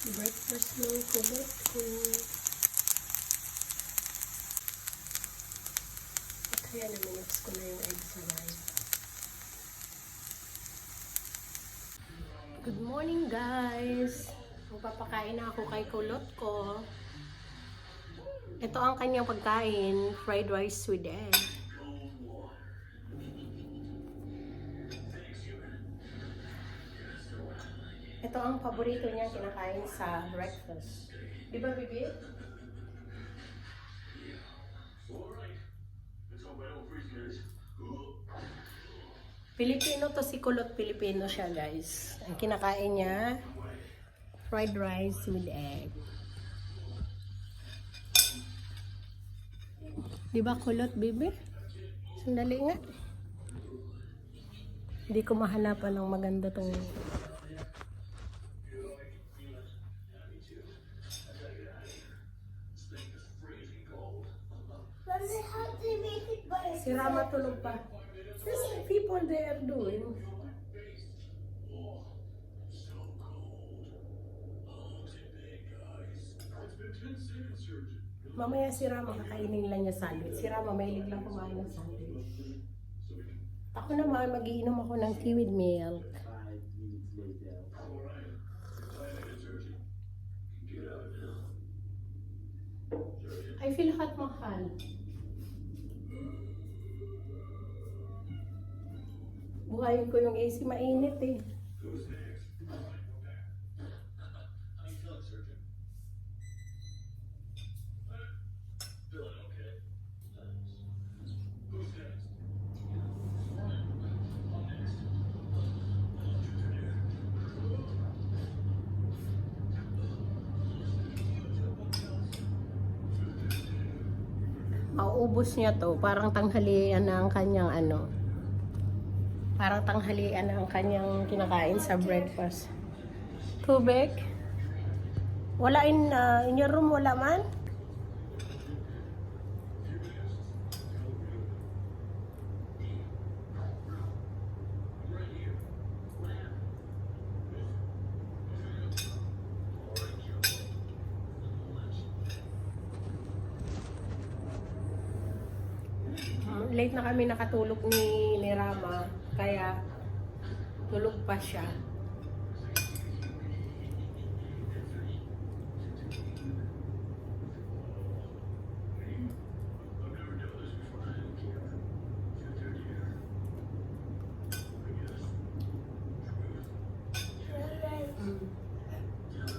breakfast ng kulot ko. At kaya na minix ko na yung egg sa rice. Good morning guys! Magpapakain na ako kay kulot ko. Ito ang kanyang pagkain, fried rice with egg. Ito ang paborito niya kinakain sa breakfast. Di ba, Bibi? Pilipino to si Kulot Pilipino siya guys. Ang kinakain niya, fried rice with egg. Di ba Kulot, Bibi? Sandali nga. Hindi ko mahanapan ng maganda tong Si Rama tulog pa. There's people there doing. Mamaya si Rama kakainin lang niya sandwich. Si Rama mahilig lang kumain ng sandwich. Ako naman, magiinom ako ng tea with milk. I feel hot mahal. Buhayin ko yung AC, mainit eh. Mauubos niya to. Parang tanghalian na ang kanyang ano. Parang tanghalian ang kanyang kinakain sa breakfast. Tubig? Wala in, uh, in your room, wala man? Late na kami nakatulog ni, ni Rama, kaya tulog pa siya.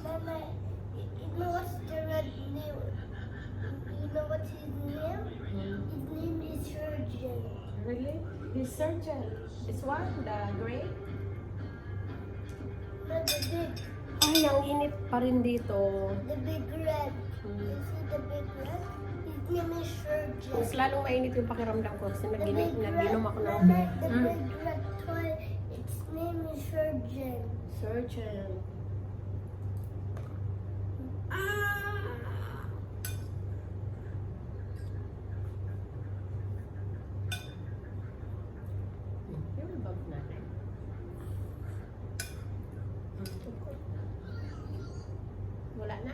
Mama, you know what's the red name? You know what's his name? His name is Surgeon. Really? He's surgeon. It's what? The gray? Not the big, Ay, ang init pa rin dito. the big red. You see the big red? His name is Surgeon. Mas lalong mainit yung pakiramdam ko kasi The naginom, ako ng Mama, the Mm. big red toy, its name is Surgeon. surgeon. Ah! Wala na?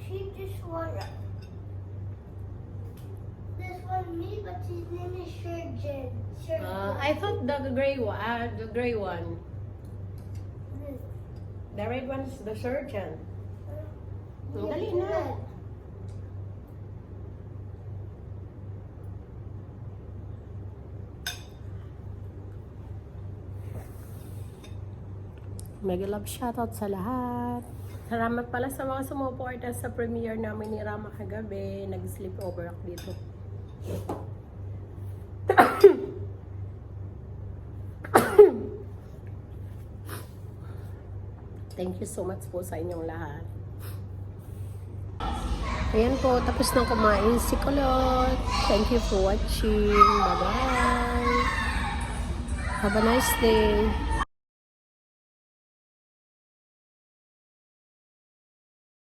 She just won. This one me, but his name is Surgeon. Surgeon. Uh, I thought the gray one, uh, the gray one. The red one is the surgeon. Yes, Dali na. Mega love shoutout sa lahat. Salamat pala sa mga sumuporta sa premiere namin ni Rama kagabi. Nag-sleep over ako dito. Thank you so much po sa inyong lahat. Ayan po, tapos nang kumain si Kulot. Thank you for watching. Bye-bye. Have a nice day.